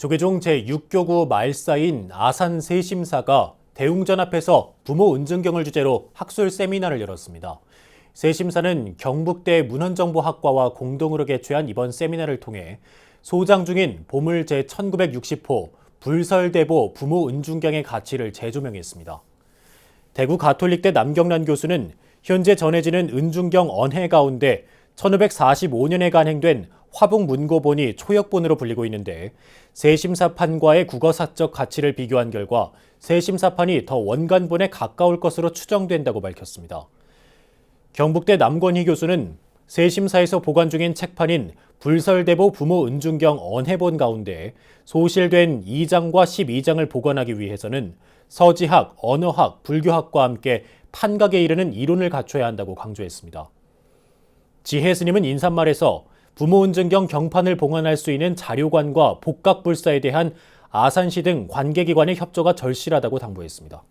조계종 제6교구 말사인 아산 세심사가 대웅전 앞에서 부모 은증경을 주제로 학술 세미나를 열었습니다. 세심사는 경북대 문헌정보학과와 공동으로 개최한 이번 세미나를 통해 소장 중인 보물 제1960호 불설대보 부모 은중경의 가치를 재조명했습니다. 대구 가톨릭대 남경란 교수는 현재 전해지는 은중경 언해 가운데 1545년에 간행된 화북 문고본이 초역본으로 불리고 있는데 세심사판과의 국어사적 가치를 비교한 결과 세심사판이 더 원간본에 가까울 것으로 추정된다고 밝혔습니다. 경북대 남권희 교수는 세심사에서 보관 중인 책판인 불설대보 부모 은중경 언해본 가운데 소실된 2장과 12장을 보관하기 위해서는 서지학, 언어학, 불교학과 함께 판각에 이르는 이론을 갖춰야 한다고 강조했습니다. 지혜 스님은 인사말에서 부모 은증경 경판을 봉안할 수 있는 자료관과 복각불사에 대한 아산시 등 관계기관의 협조가 절실하다고 당부했습니다.